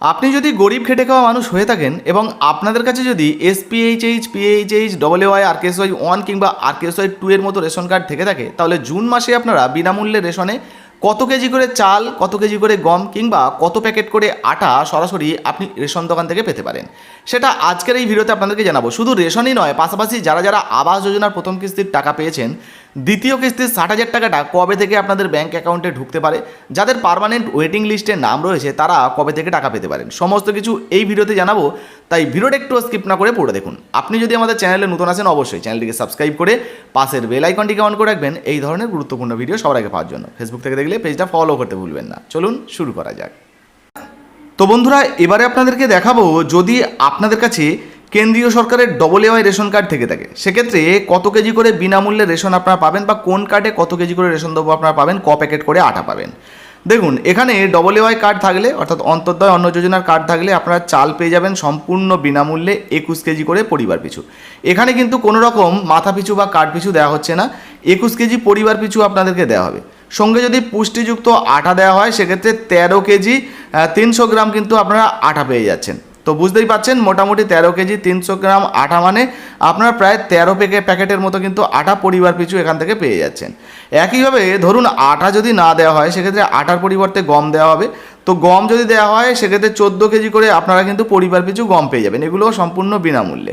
আপনি যদি গরিব খেটে খাওয়া মানুষ হয়ে থাকেন এবং আপনাদের কাছে যদি SPHH PHH double Y R Y one কিংবা আর ওয়াই টু এর মতো রেশন কার্ড থেকে থাকে, তাহলে জুন মাসে আপনারা বিনামূল্যে রেশনে কত কেজি করে চাল, কত কেজি করে গম কিংবা কত প্যাকেট করে আটা সরাসরি আপনি রেশন দোকান থেকে পেতে পারেন। সেটা আজকের এই ভিডিওতে আপনাদেরকে জানাব। শুধু রেশনই নয়, পাশাপাশি যারা যারা আবাস যোজনার প্রথম কিস্তির টাকা পেয়েছেন দ্বিতীয় কিস্তির ষাট হাজার টাকাটা কবে থেকে আপনাদের ব্যাঙ্ক অ্যাকাউন্টে ঢুকতে পারে? যাদের পারমানেন্ট ওয়েটিং লিস্টে নাম রয়েছে, তারা কবে থেকে টাকা পেতে পারেন? সমস্ত কিছু এই ভিডিওতে জানাব, তাই ভিডিওটা একটু স্কিপ না করে পড়ে দেখুন। আপনি যদি আমাদের চ্যানেলে নতুন আসেন অবশ্যই চ্যানেলটিকে সাবস্ক্রাইব করে পাশের বেল আইকনটিকে অন করে রাখবেন। এই ধরনের গুরুত্বপূর্ণ ভিডিও সবার আগে পাওয়ার জন্য। ফেসবুক থেকে দেখলে পেজটা ফলো করতে ভুলবেন না। চলুন শুরু করা যাক। তো বন্ধুরা, এবারে আপনাদেরকে দেখাবো, যদি আপনাদের কাছে কেন্দ্রীয় সরকারের ডবল এওয়াই রেশন কার্ড থেকে থাকে। সেক্ষেত্রে কত কেজি করে বিনামূল্যে রেশন আপনারা পাবেন বা কোন কার্ডে কত কেজি করে রেশন দেবো আপনারা পাবেন, ক প্যাকেট করে আটা পাবেন। দেখুন, এখানে ডবল এওয়াই কার্ড থাকলে, অর্থাৎ অন্তর্দয় অন্ন যোজনার কার্ড থাকলে আপনারা চাল পেয়ে যাবেন সম্পূর্ণ বিনামূল্যে একুশ কেজি করে পরিবার পিছু। এখানে কিন্তু কোনো রকম মাথা পিছু বা কার্ড পিছু দেওয়া হচ্ছে না। একুশ কেজি পরিবার পিছু আপনাদেরকে দেওয়া হবে। সঙ্গে যদি পুষ্টিযুক্ত আটা দেওয়া হয়, সেক্ষেত্রে তেরো কেজি তিনশো গ্রাম কিন্তু আপনারা আটা পেয়ে যাচ্ছেন। তো বুঝতেই পাচ্ছেন, মোটামুটি তেরো কেজি, তিনশো গ্রাম আটা মানে আপনারা প্রায় তেরো প্যাকে প্যাকেটের মতো কিন্তু আটা পরিবার পিছু এখান থেকে পেয়ে যাচ্ছেন। একইভাবে ধরুন আটা যদি না দেওয়া হয়, সেক্ষেত্রে আটার পরিবর্তে গম দেওয়া হবে। তো গম যদি দেওয়া হয়, সেক্ষেত্রে চোদ্দ কেজি করে আপনারা কিন্তু পরিবার পিছু গম পেয়ে যাবেন এগুলো সম্পূর্ণ বিনামূল্যে।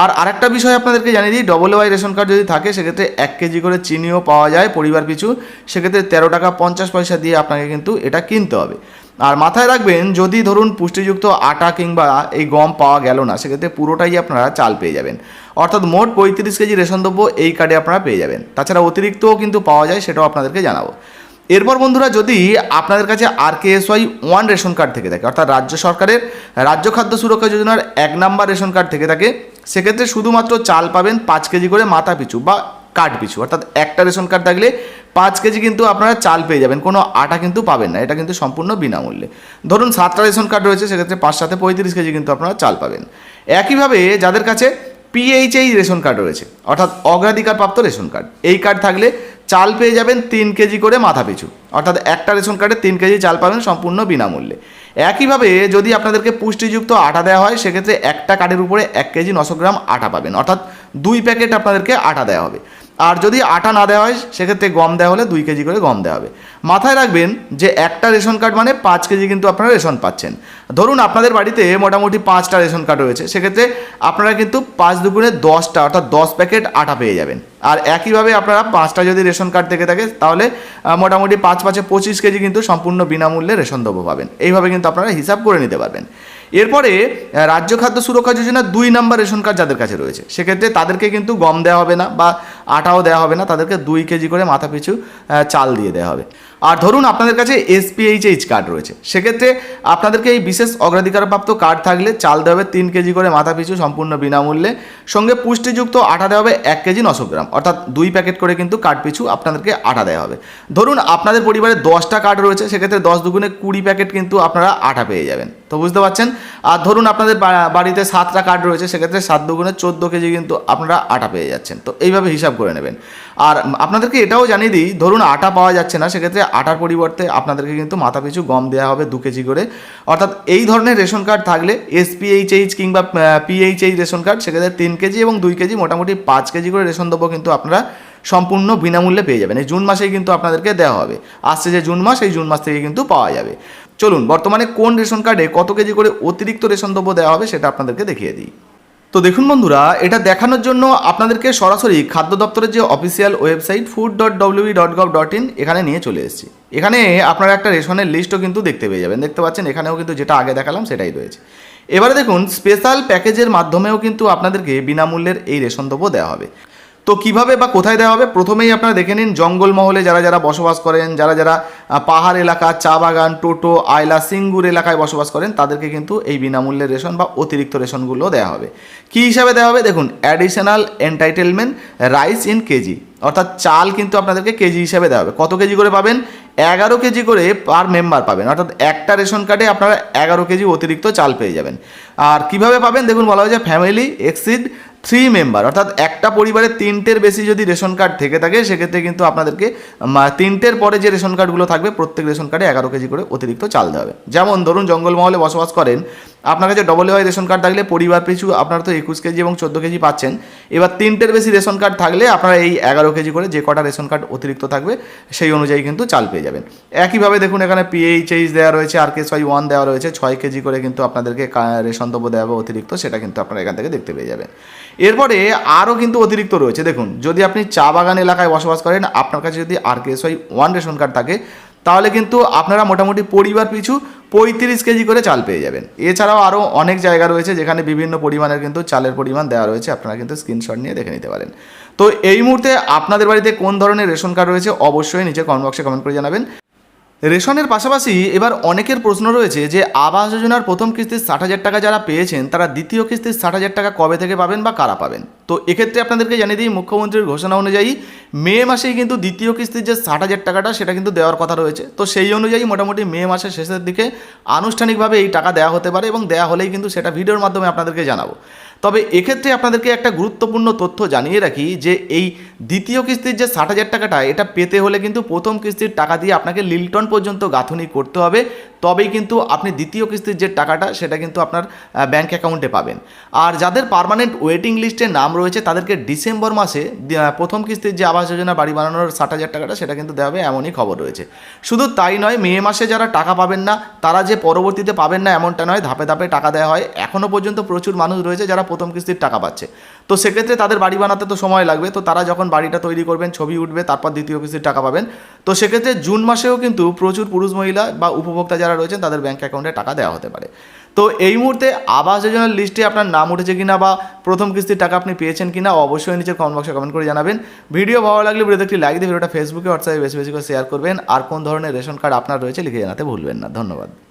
আর আরেকটা বিষয় আপনাদেরকে জানিয়ে দিই ডবল ওয়াই রেশন কার্ড যদি থাকে, সেক্ষেত্রে এক কেজি করে চিনিও পাওয়া যায় পরিবার পিছু। সেক্ষেত্রে তেরো টাকা পঞ্চাশ পয়সা দিয়ে আপনাকে কিন্তু এটা কিনতে হবে। আর মাথায় রাখবেন, যদি ধরুন পুষ্টিযুক্ত আটা কিংবা এই গম পাওয়া গেল না, সেক্ষেত্রে পুরোটাই আপনারা চাল পেয়ে যাবেন। অর্থাৎ মোট পঁয়ত্রিশ কেজি রেশন দ্রব্য এই কার্ডে আপনারা পেয়ে যাবেন। তাছাড়া অতিরিক্তও কিন্তু পাওয়া যায়, সেটাও আপনাদেরকে জানাব। এরপর বন্ধুরা, যদি আপনাদের কাছে R K S Y one ration card থেকে থাকে, অর্থাৎ রাজ্য সরকারের রাজ্য খাদ্য সুরক্ষা যোজনার এক নাম্বার রেশন কার্ড থেকে থাকে, সেক্ষেত্রে শুধুমাত্র চাল পাবেন পাঁচ কেজি করে মাথা পিছু বা কার্ড পিছু। অর্থাৎ একটা রেশন কার্ড থাকলে পাঁচ কেজি কিন্তু আপনারা চাল পেয়ে যাবেন, কোনো আটা কিন্তু পাবেন না, এটা কিন্তু সম্পূর্ণ বিনামূল্যে। ধরুন সাতটা রেশন কার্ড রয়েছে, সেক্ষেত্রে পাঁচ সাথে পঁয়ত্রিশ কেজি কিন্তু আপনারা চাল পাবেন। একইভাবে যাদের কাছে পিএইচএই রেশন কার্ড রয়েছে, অর্থাৎ অগ্রাধিকার প্রাপ্ত রেশন কার্ড, এই কার্ড থাকলে চাল পেয়ে যাবেন তিন কেজি করে মাথা পিছু। অর্থাৎ একটা রেশন কার্ডে তিন কেজি চাল পাবেন সম্পূর্ণ বিনামূল্যে। একইভাবে যদি আপনাদেরকে পুষ্টিযুক্ত আটা দেওয়া হয়, সেক্ষেত্রে একটা কার্ডের উপরে এক কেজি নশো গ্রাম আটা পাবেন। অর্থাৎ দুই প্যাকেট আপনাদেরকে আটা দেওয়া হবে। আর যদি আটা না দেওয়া হয়, সেক্ষেত্রে গম দেওয়া হলে দুই কেজি করে গম দেওয়া হবে। মাথায় রাখবেন যে একটা রেশন কার্ড মানে পাঁচ কেজি কিন্তু আপনারা রেশন পাচ্ছেন। ধরুন আপনাদের বাড়িতে মোটামুটি পাঁচটা রেশন কার্ড রয়েছে, সেক্ষেত্রে আপনারা কিন্তু পাঁচ দুগুণে দশটা, অর্থাৎ দশ প্যাকেট আটা পেয়ে যাবেন। আর একইভাবে আপনারা পাঁচটা যদি রেশন কার্ড থেকে থাকে, তাহলে মোটামুটি পাঁচ পাঁচে পঁচিশ কেজি কিন্তু সম্পূর্ণ বিনামূল্যে রেশন দ্রব্য পাবেন। এইভাবে কিন্তু আপনারা হিসাব করে নিতে পারবেন। এরপরে রাজ্য খাদ্য সুরক্ষা যোজনা দুই নাম্বার রেশন কার্ড যাদের কাছে রয়েছে, সেক্ষেত্রে তাদেরকে কিন্তু গম দেওয়া হবে না বা আটাও দেওয়া হবে না, তাদেরকে দুই কেজি করে মাথা পিছু চাল দিয়ে দেওয়া হবে। আর ধরুন আপনাদের কাছে এসপিএইচএইচ কার্ড রয়েছে, সেক্ষেত্রে আপনাদেরকে এই বিশেষ অগ্রাধিকারপ্রাপ্ত কার্ড থাকলে চাল দেওয়া হবে তিন কেজি করে মাথা পিছু সম্পূর্ণ বিনামূল্যে। সঙ্গে পুষ্টিযুক্ত আটা দেওয়া হবে এক কেজি নশো গ্রাম, অর্থাৎ দুই প্যাকেট করে কিন্তু কার্ড পিছু আপনাদেরকে আটা দেওয়া হবে। ধরুন আপনাদের পরিবারে দশটা কার্ড রয়েছে, সেক্ষেত্রে দশ দুগুণে কুড়ি প্যাকেট কিন্তু আপনারা আটা পেয়ে যাবেন। তো বুঝতে পারছেন? আর ধরুন আপনাদের বাড়িতে সাতটা কার্ড রয়েছে, সেক্ষেত্রে সাত দুগুণে চোদ্দ কেজি কিন্তু আপনারা আটা পেয়ে যাচ্ছেন। তো এইভাবে হিসাব করে নেবেন। আর আপনাদেরকে এটাও জানিয়ে দিই, ধরুন আটা পাওয়া যাচ্ছে না, সেক্ষেত্রে আটার পরিবর্তে আপনাদেরকে কিন্তু মাথা পিছু গম দেওয়া হবে দু কেজি করে। অর্থাৎ এই ধরনের রেশন কার্ড থাকলে এসপিএইচএইচ কিংবা পিএইচএইচ রেশন কার্ড, সেক্ষেত্রে তিন কেজি এবং দুই কেজি, মোটামুটি পাঁচ কেজি করে রেশন দেবো কিন্তু আপনারা সম্পূর্ণ বিনামূল্যে পেয়ে যাবেন। এই জুন মাসেই কিন্তু আপনাদেরকে দেওয়া হবে। আসছে যে জুন মাস, এই জুন মাস থেকে কিন্তু পাওয়া যাবে। চলুন, বর্তমানে কোন রেশন কার্ডে কত কেজি করে অতিরিক্ত রেশন দ্রব্য দেওয়া হবে সেটা আপনাদেরকে দেখিয়ে দিই। তো দেখুন বন্ধুরা, এটা দেখানোর জন্য আপনাদেরকে সরাসরি খাদ্য দপ্তরের যে official website food dot WB dot dot in এখানে নিয়ে চলে এসেছি। এখানে আপনারা একটা রেশনের লিস্টও কিন্তু দেখতে পেয়ে যাবেন। দেখতে পাচ্ছেন, এখানেও কিন্তু যেটা আগে দেখালাম সেটাই রয়েছে। এবারে দেখুন স্পেশাল প্যাকেজের মাধ্যমেও কিন্তু আপনাদেরকে বিনামূল্যের এই রেশন দ্রব্য দেওয়া হবে। তো কীভাবে বা কোথায় দেওয়া হবে? প্রথমেই আপনারা দেখে নিন জঙ্গলমহলে যারা যারা বসবাস করেন, যারা যারা পাহাড় এলাকা, চা বাগান, টোটো, আয়লা, সিঙ্গুর এলাকায় বসবাস করেন, তাদেরকে কিন্তু এই বিনামূল্যে রেশন বা অতিরিক্ত রেশনগুলো দেওয়া হবে। কী হিসাবে দেওয়া হবে? দেখুন additional entitlement rice in kg অর্থাৎ চাল কিন্তু আপনাদেরকে কেজি হিসাবে দেওয়া হবে। কত কেজি করে পাবেন? এগারো কেজি করে পার মেম্বার পাবেন। অর্থাৎ একটা রেশন কার্ডে আপনারা এগারো কেজি অতিরিক্ত চাল পেয়ে যাবেন। আর কীভাবে পাবেন? দেখুন, বলা হয়েছে ফ্যামিলি এক্সিড থ্রি মেম্বার অর্থাৎ একটা পরিবারে তিনটের বেশি যদি রেশন কার্ড থেকে থাকে, সেক্ষেত্রে কিন্তু আপনাদেরকে তিনটের পরে যে রেশন কার্ডগুলো থাকবে, প্রত্যেক রেশন কার্ডে এগারো কেজি করে অতিরিক্ত চাল দেওয়া হবে। যেমন ধরুন, জঙ্গলমহলে বসবাস করেন আপনার কাছে ডবল ওয়াই রেশন কার্ড থাকলে পরিবার পিছু আপনারা তো একুশ কেজি এবং চোদ্দ কেজি পাচ্ছেন। এবার তিনটের বেশি রেশন কার্ড থাকলে আপনারা এই এগারো কেজি করে যে কটা রেশন কার্ড অতিরিক্ত থাকবে, সেই অনুযায়ী কিন্তু চাল পেয়ে যাবেন। একইভাবে দেখুন এখানে পিএইচএইচ দেওয়া রয়েছে আর কে ওয়াই ওয়ান দেওয়া রয়েছে, ছয় কেজি করে কিন্তু আপনাদেরকে রেশন দ্রব্য দেওয়া হবে অতিরিক্ত, সেটা কিন্তু আপনারা এখান থেকে দেখতে পেয়ে যাবেন। এরপরে আরও কিন্তু অতিরিক্ত রয়েছে, দেখুন, যদি আপনি চা বাগান এলাকায় বসবাস করেন, আপনার কাছে যদি R K Y one ration card থাকে তাহলে কিন্তু আপনারা মোটামুটি পরিবার পিছু পঁয়ত্রিশ কেজি করে চাল পেয়ে যাবেন। এছাড়াও আরও অনেক জায়গা রয়েছে যেখানে বিভিন্ন পরিমাণের কিন্তু চালের পরিমাণ দেওয়া রয়েছে, আপনারা কিন্তু স্ক্রিনশট নিয়ে দেখে নিতে পারেন। তো এই মুহূর্তে আপনাদের বাড়িতে কোন ধরনের রেশন কার্ড রয়েছে অবশ্যই নিচে কমেন্ট বক্সে কমেন্ট করে জানাবেন। রেশনের পাশাপাশি এবার অনেকের প্রশ্ন রয়েছে যে আবাস যোজনার প্রথম কিস্তির ষাট হাজার টাকা যারা পেয়েছেন, তারা দ্বিতীয় কিস্তির ষাট হাজার টাকা কবে থেকে পাবেন বা কারা পাবেন? তো এক্ষেত্রে আপনাদেরকে জানিয়ে দিই, মুখ্যমন্ত্রীর ঘোষণা অনুযায়ী মে মাসেই কিন্তু দ্বিতীয় কিস্তির যে ষাট হাজার টাকাটা, সেটা কিন্তু দেওয়ার কথা রয়েছে। তো সেই অনুযায়ী মোটামুটি মে মাসের শেষের দিকে আনুষ্ঠানিকভাবে এই টাকা দেওয়া হতে পারে এবং দেওয়া হলেই কিন্তু সেটা ভিডিওর মাধ্যমে আপনাদেরকে জানাব। তবে এক্ষেত্রে আপনাদেরকে একটা গুরুত্বপূর্ণ তথ্য জানিয়ে রাখি যে এই দ্বিতীয় কিস্তির যে ষাট হাজার টাকাটা, এটা পেতে হলে কিন্তু প্রথম কিস্তির টাকা দিয়ে আপনাকে লিলটন পর্যন্ত গাঁথুনি করতে হবে। তবেই কিন্তু আপনি দ্বিতীয় কিস্তির যে টাকাটা, সেটা কিন্তু আপনার ব্যাঙ্ক অ্যাকাউন্টে পাবেন। আর যাদের পার্মানেন্ট ওয়েটিং লিস্টে নাম রয়েছে, তাদেরকে ডিসেম্বর মাসে প্রথম কিস্তির যে আবাস যোজনা বাড়ি বানানোর ষাট হাজার টাকাটা, সেটা কিন্তু দেওয়া হবে, এমনই খবর রয়েছে। শুধু তাই নয়, মে মাসে যারা টাকা পাবেন না, তারা যে পরবর্তীতে পাবেন না, এমনটা নয়, ধাপে ধাপে টাকা দেওয়া হয়। এখনও পর্যন্ত প্রচুর মানুষ রয়েছে যারা প্রথম কিস্তির টাকা পাচ্ছে। তো সেক্ষেত্রে তাদের বাড়ি বানাতে তো সময় লাগবে। তো তারা যখন বাড়িটা তৈরি করবেন, ছবি উঠবে, তারপর দ্বিতীয় কিস্তির টাকা পাবেন। তো সেক্ষেত্রে জুন মাসেও কিন্তু প্রচুর পুরুষ মহিলা বা উপভোক্তা যারা রয়েছেন, তাদের ব্যাঙ্ক অ্যাকাউন্টে টাকা দেওয়া হতে পারে। তো এই মুহূর্তে আবাস যোজনার লিস্টে আপনার নাম উঠেছে কিনা বা প্রথম কিস্তির টাকা আপনি পেয়েছেন কিনা, অবশ্যই নিচে কমেন্ট বক্সে কমেন্ট করে জানাবেন। ভিডিও ভালো লাগলে ভিডিওতে একটি লাইক দিয়ে ভিডিওটা ফেসবুকে হোয়াটসঅ্যাপে বেশি বেশি করে শেয়ার করবেন। আর কোন ধরনের রেশন কার্ড আপনার রয়েছে, লিখে জানাতে ভুলবেন না। ধন্যবাদ।